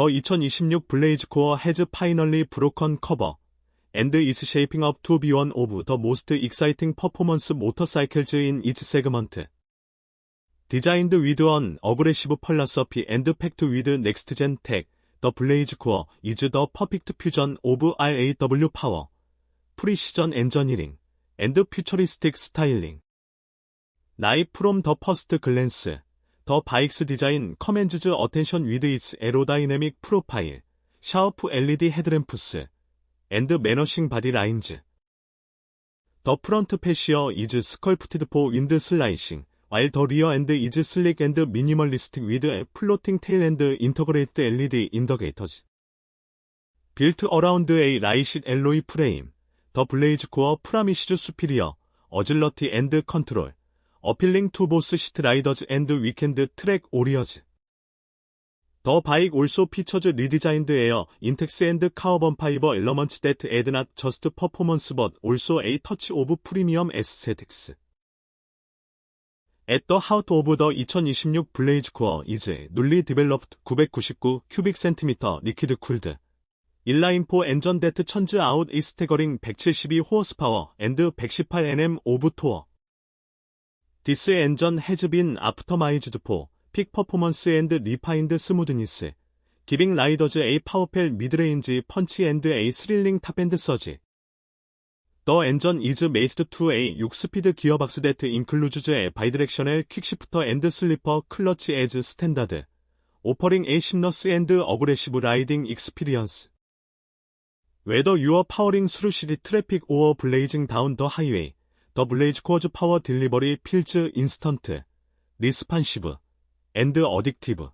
더2026 블레이즈코어 해즈 파이널리 브로컨 커버 and is shaping up to be one of the most exciting performance motorcycles in its segment. Designed with an aggressive philosophy and packed with next-gen tech, the Blaze Core is the perfect fusion of RAW power, precision engineering, and futuristic styling. 나이 from the first glance. 더 바이크스 디자인 커맨즈즈 어텐션 위드 이츠 에로다이내믹 프로파일 샤오프 LED 헤드램프스 앤드 매너싱 바디 라인즈 더 프런트 패시어 이즈 스컬프티드 포 윈드 슬라이싱 와일 더 리어 t 드 이즈 슬 a r 드미니멀리스 l 위드 k and m i n i m a l i s t l e d 인더게이터즈 빌트 어라운드 a a 라이싯 엘로이 프레임, 더 블레이즈 코어 프라미시즈 수피리어, 어질러티 앤드 컨트롤, 어필링 투 보스 시트 라이더즈 앤드 위켄드 트랙 오리어즈 더 바익 올소 피처즈 리디자인드 에어 인텍스 앤드 카어범 파이버 엘러먼츠 데트 에드낫 저스트 퍼포먼스 벗 올소 에이 터치 오브 프리미엄 에스세틱스 At the Heart of the 2026 블레이즈 코어 이즈 논리 디벨롭드 999 큐빅 센티미터 리퀴드 쿨드 일라인포 엔전 데트 천즈 아웃 이스테거링 172 호어스파워 앤드 118 nm 오브 토어 디스 엔전 헤즈빈 아프터마이즈드포 픽 퍼포먼스 앤드 리파인드 스무드니스 기빙 라이더즈 A 파워펠 미드레인지 펀치 앤드 A 스릴링 탑밴드 서지 더 엔전 이즈 메이스드 투 A 6스피드 기어박스 데트 인클루즈즈 의 바이드렉셔널 퀵시프터 앤드 슬리퍼 클러치 에즈 스탠다드 오퍼링 A 심너스 앤드 어그레시브 라이딩 익스피리언스 웨더 유어 파워링 수루시리 트래픽 오어 블레이징 다운 더 하이웨이 더 블레이즈 코어즈 파워 딜리버리 필즈 인스턴트, 리스판시브, 앤드 어딕티브.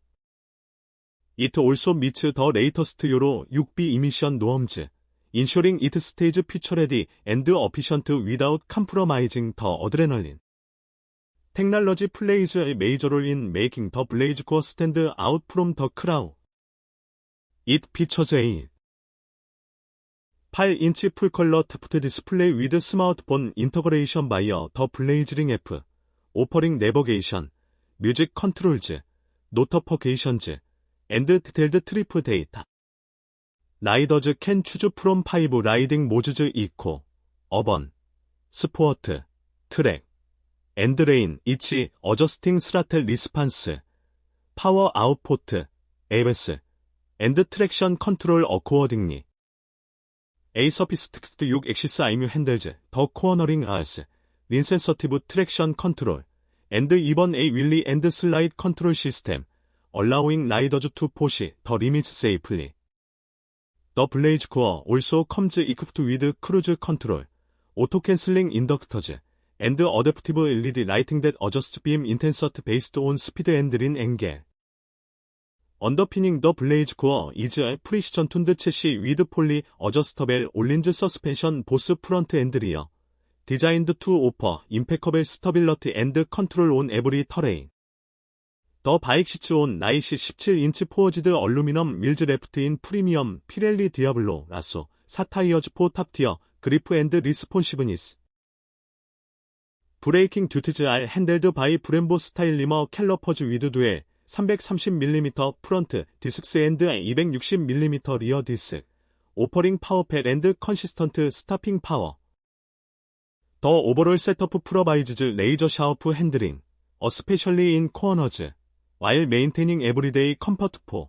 It also meets the latest Euro 6B emission norms, ensuring it stays future ready and efficient without compromising the adrenaline. Technology plays a major role in making the Blaze Core stand out from the crowd. It features a 8인치 풀컬러 타프트 디스플레이 위드 스마트폰 인터그레이션 바이어 더 블레이즈링 F 오퍼링 내버게이션 뮤직 컨트롤즈 노터퍼게이션즈 앤드 디테일드 트리프 데이터 라이더즈 캔 추즈 프롬 파이브 라이딩 모즈즈 이코 어번 스포어트 트랙 앤드레인 이치 어저스팅 스라텔 리스판스 파워 아웃포트 에베스 앤드 트랙션 컨트롤 어코어딩리 에이서피스 텍스트 6 엑시스 아이뮤 핸델즈 더 코어너링 아스 린센서티브 트랙션 컨트롤 앤드 2번 A 윌리 앤드 슬라이드 컨트롤 시스템 allowing riders to push the limits safely. The blaze core also comes equipped with cruise control, auto-canceling inductors, and adaptive LED lighting that adjusts beam intensity based on speed and lane angle. 언더피닝 더 블레이즈 코어 이즈 의 프리시전 툰드 체시 위드 폴리 어저스터벨 올린즈 서스펜션 보스 프런트 앤드 리어 디자인드 투 오퍼 임팩커벨스터빌러트 앤드 컨트롤 온 에브리 터레인 더바이크시츠온 나이시 17인치 포어지드 얼루미넘 밀즈 레프트인 프리미엄 피렐리 디아블로 라소 사타이어즈 포 탑티어 그리프 앤드 리스폰시브니스 브레이킹 듀티즈 알 핸델드 바이 브렘보 스타일 리머 캘러퍼즈 위드 듀엘 330mm 프런트 디스크 앤드 260mm 리어 디스크, 오퍼링 파워패 앤드 컨시스턴트 스타핑 파워, 더 오버롤 셋터 프로바이즈즈 프 레이저 샤워프 핸드링, 어스페셜리 인 코어너즈, 와일 메인테닝 에브리데이 컴퍼트 포,